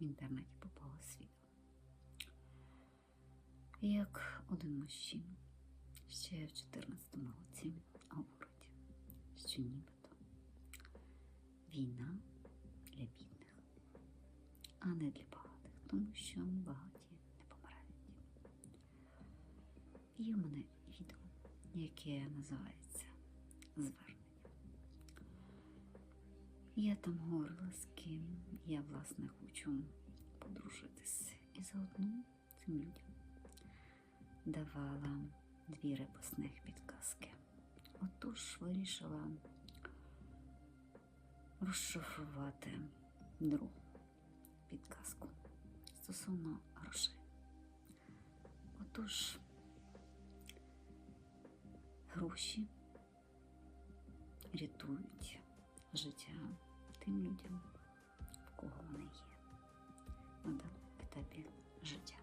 в інтернеті попалось відео. Як один мужчина ще в 2014 році говорить, що нібито війна для бідних, а не для багатих, тому що багаті не помирають. Є в мене відео, яке називається Звернення. Я там говорила з ким я, власне, хочу подружитись. І заодно цим людям давала дві репосних підказки. Отож вирішила розшифрувати другу підказку стосовно грошей. Отож, гроші рятують життя тим людям, в кого вони є на даному етапі життя.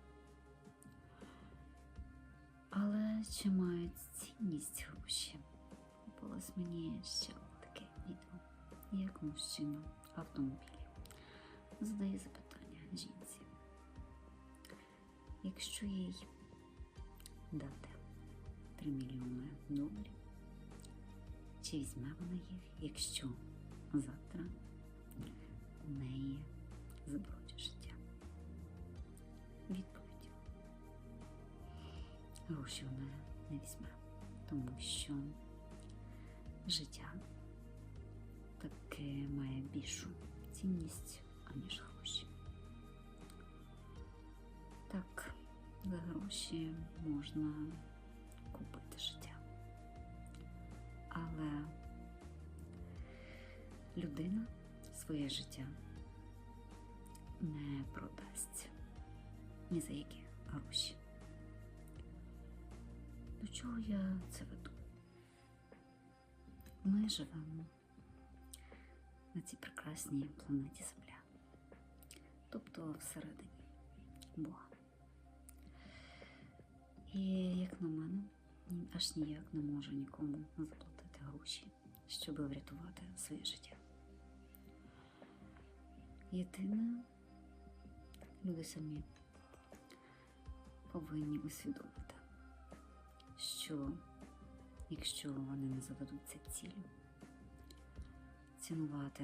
Але чи мають цінність гроші? Попалось мені ще таке відео, як мужчина в автомобілі задає запитання жінці. Якщо їй дати 3 мільйони доларів, чи візьме вона їх, якщо завтра у неї заберуть життя? Відповідь. Гроші вона не візьме, тому що життя таки має більшу цінність, аніж гроші. Так, за гроші можна своє життя не продасть ні за які гроші. До чого я це веду? Ми живемо на цій прекрасній планеті Земля, тобто всередині Бога. І як на мене, аж ніяк не можу нікому заплатити гроші, щоб врятувати своє життя. Єдине, люди самі повинні усвідомити, що якщо вони не заведуться цілю, цінувати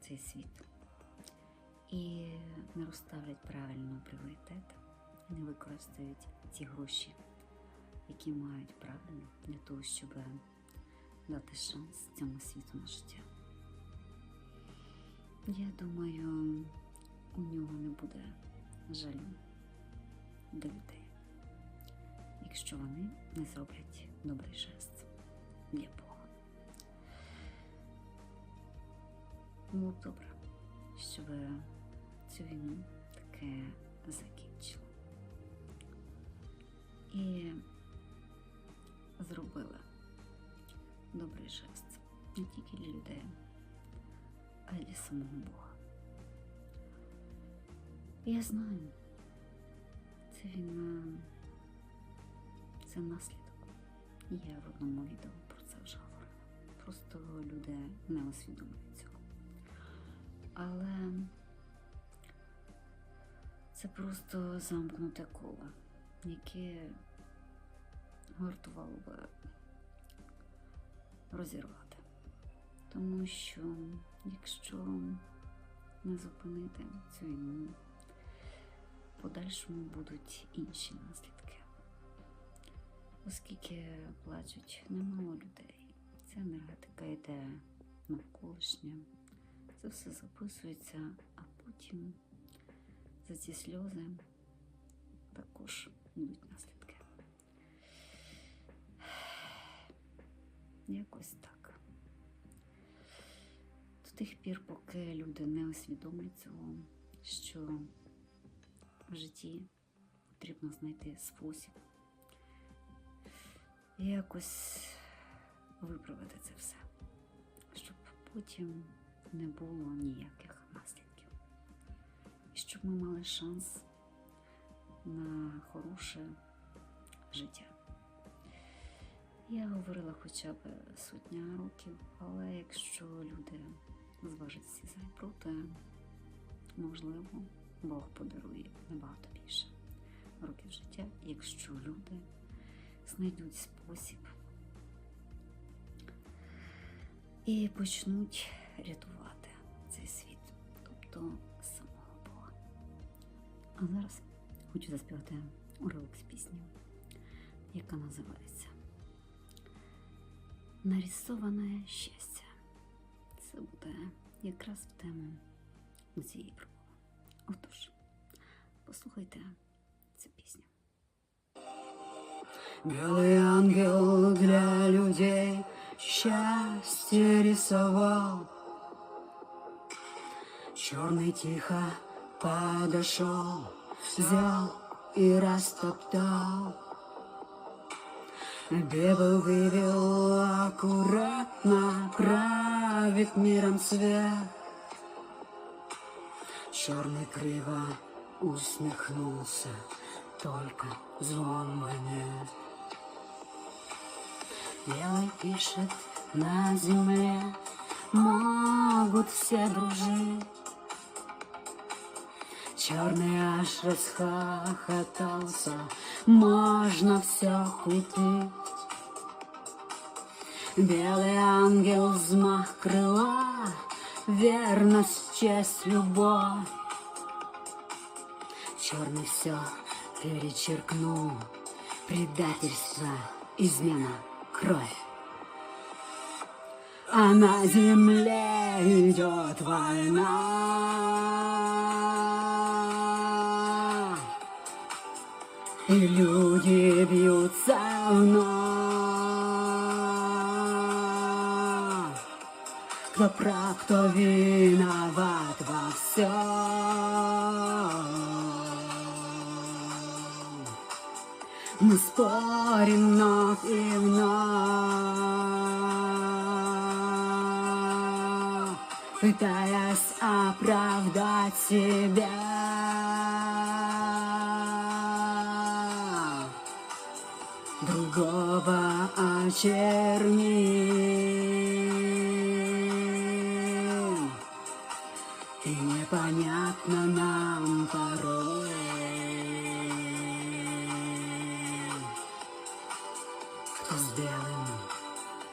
цей світ і не розставлять правильно пріоритети, і не використають ці гроші, які мають правильно для того, щоб дати шанс цьому світу на життя. Я думаю, у нього не буде жалю до людей, якщо вони не зроблять добрий жест для Бога. Було б добре, щоб цю війну таке закінчили. І зробили добрий жест не тільки для людей, а для самого Бога. Я знаю, це війна, це наслідок. Я в одному відео про це вже говорила. Просто люди не усвідомлюють цього. Але це просто замкнуте коло, яке вартувало би розірвати. Тому що якщо не зупинити цю війну, в подальшому будуть інші наслідки. Оскільки плачуть немало людей, ця енергетика йде навколишня, це все записується, а потім за ці сльози також будуть наслідки. Якось так. Тих пір, поки люди не усвідомлять цього, що в житті потрібно знайти спосіб якось виправити це все, щоб потім не було ніяких наслідків. І щоб ми мали шанс на хороше життя. Я говорила хоча б сотня років, але якщо люди зважать всі за і проти, можливо, Бог подарує набагато більше років життя, якщо люди знайдуть спосіб і почнуть рятувати цей світ, тобто самого Бога. А зараз хочу заспівати уривок з пісні, яка називається Нарисоване щастя. Це буде якраз в тему у цієї промови. Отож, послухайте цю пісню. Белый ангел для людей счастье рисовал. Черный тихо подошел, взял и растоптал. Белый вывел аккуратно, правит миром свет. Черный криво усмехнулся, только звон монет. Белый пишет на земле, могут все дружить. Черный аж расхохотался, можно все купить. Белый ангел взмах крыла, верность, честь, любовь. Черный все перечеркнул, предательство, измена, кровь. А на земле идет война. И люди бьются вновь. Кто прав, кто виноват во всем. Мы спорим вновь и вновь, пытаясь оправдать себя. Другого очерним. С белым,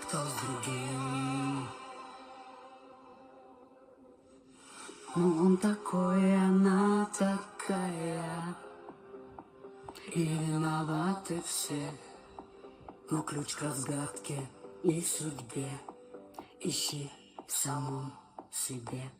кто с другим. Ну он такой, она такая, и виноваты все. Но ключ к разгадке и судьбе ищи в самом себе.